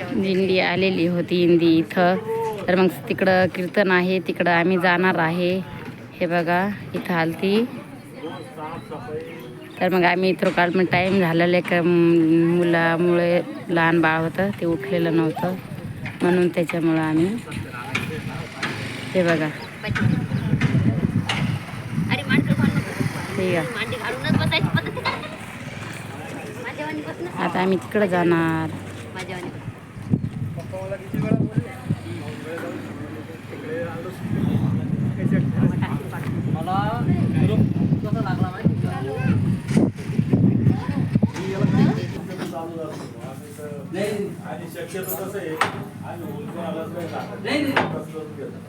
दिंडी आलेली होती इंदी इथं. तर मग तिकडं कीर्तन आहे तिकडं आम्ही जाणार आहे. हे बघा इथं आलती. तर मग आम्ही इथं काल पण टाईम झालेला आहे. का मुलामुळे लहान बाळ होतं ते उठलेलं नव्हतं. म्हणून त्याच्यामुळं आम्ही हे बघा. आता आम्ही तिकडं जाणार माझ्यावानी बस. आणि शक्यतो कसं आहे आम्ही उलटून आलाच नाही घेतो.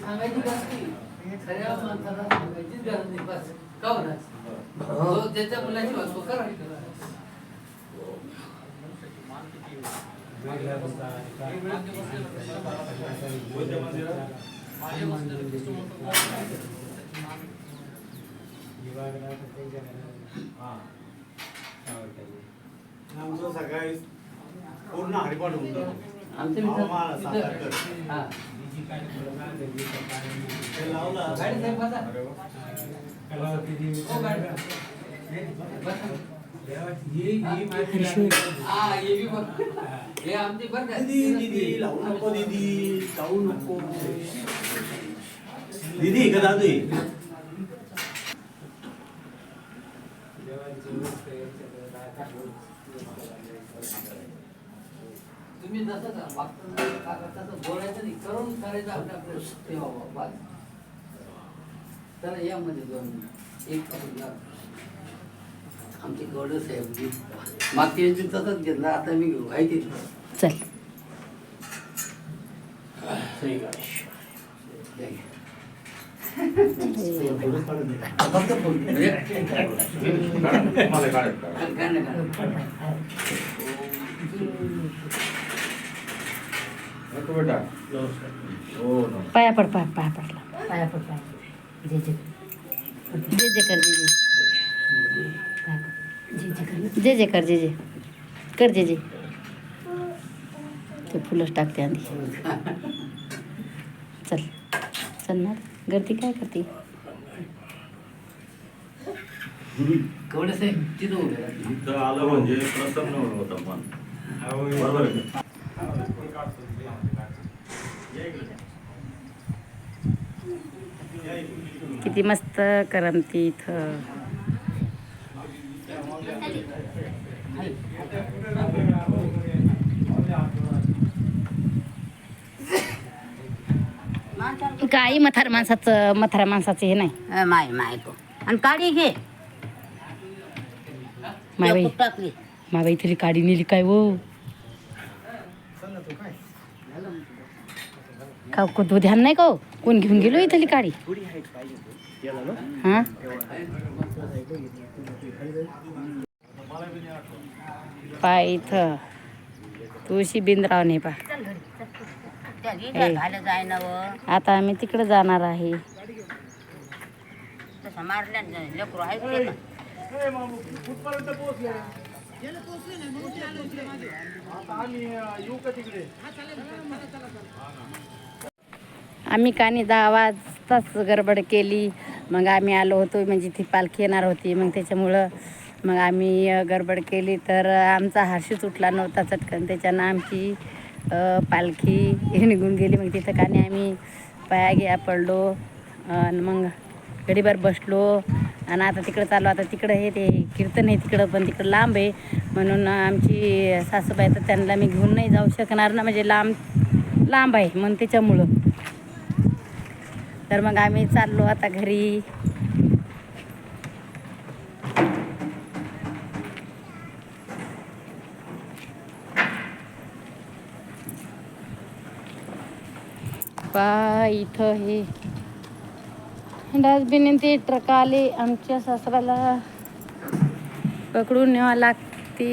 सांगायची गरज नाही. खऱ्या माणसाला सांगायचीच गरज नाही बस. का होणार जो ज्याच्या मुलाची वाचू करा कोणत्या मंदिरात? हा. आमचं सकाळी पूर्ण हरिपाठ होऊन मित्र. हा ते लावलं. गाडी साहेब बसा. अरे वा. हो, गाडी. बसा. हा, हे बी बघ. हे आमची बरं का? दीदी दीदी लावू नको दीदी लावू नको दीदी का दादू तुम्ही जसं का वागता का करता तसं बोलायचं नाही करून करायचं आपल्या आपल्या सेवा बस चला यामध्ये दोन एक. आमचे गौड साहेब मागच्या वेळी तसंच घेतलं आता मी घेऊ आहे ते चल श्री गणेश जय. थोडंच काढून दे. फक्त फोन. नको बेटा हो ना पाया पड पाय पाया पडला पाया पड पाय जे जे जे जे कर जे जे. जे जे कर जे जे. कर जे जे. कर जे जे ते फुलंच टाकते आधी. चल. चल ना गर्दी काय करते? तिथं आलं म्हणजे प्रसन्न होतं मन. बरोबर आहे का? किती मस्त करमती इथं. काही मथार माणसाचं मथारा माणसाचं हे नाही. माय माय तो आणि काडी घे. टाकली. मायबाई तरी काडी नेली काय हो? का को ध्यान नाही का हो? कोण घेऊन गेलो इथली काडी? हां? पाय इथं. तुळशी बिंदराव नाही पा. आता आम्ही तिकडे जाणार आहे. आम्ही कानी दहा वाजताच गडबड केली. मग आम्ही आलो होतो म्हणजे ती पालखी येणार होती. मग त्याच्यामुळं मग आम्ही गडबड केली. तर आमचा हारशीच उठला नव्हता चटकन. त्याच्यानं आमची पालखी निघून गेली. मग तिथं कानी आम्ही पाया घ्या पडलो. आणि मग घडीभर बसलो. आणि आता तिकडं चाललो. आता तिकडं हे ते कीर्तन आहे तिकडं पण तिकडं लांब आहे. म्हणून आमची सासूबाई तर त्यांना मी घेऊन नाही जाऊ शकणार ना. म्हणजे लांब लांब आहे म्हणून त्याच्यामुळं. तर मग आम्ही चाललो आता घरी. पा इथं हे. डस्टबिन ते ट्रक आले आमच्या सासऱ्याला. पकडून न्यावं लागते.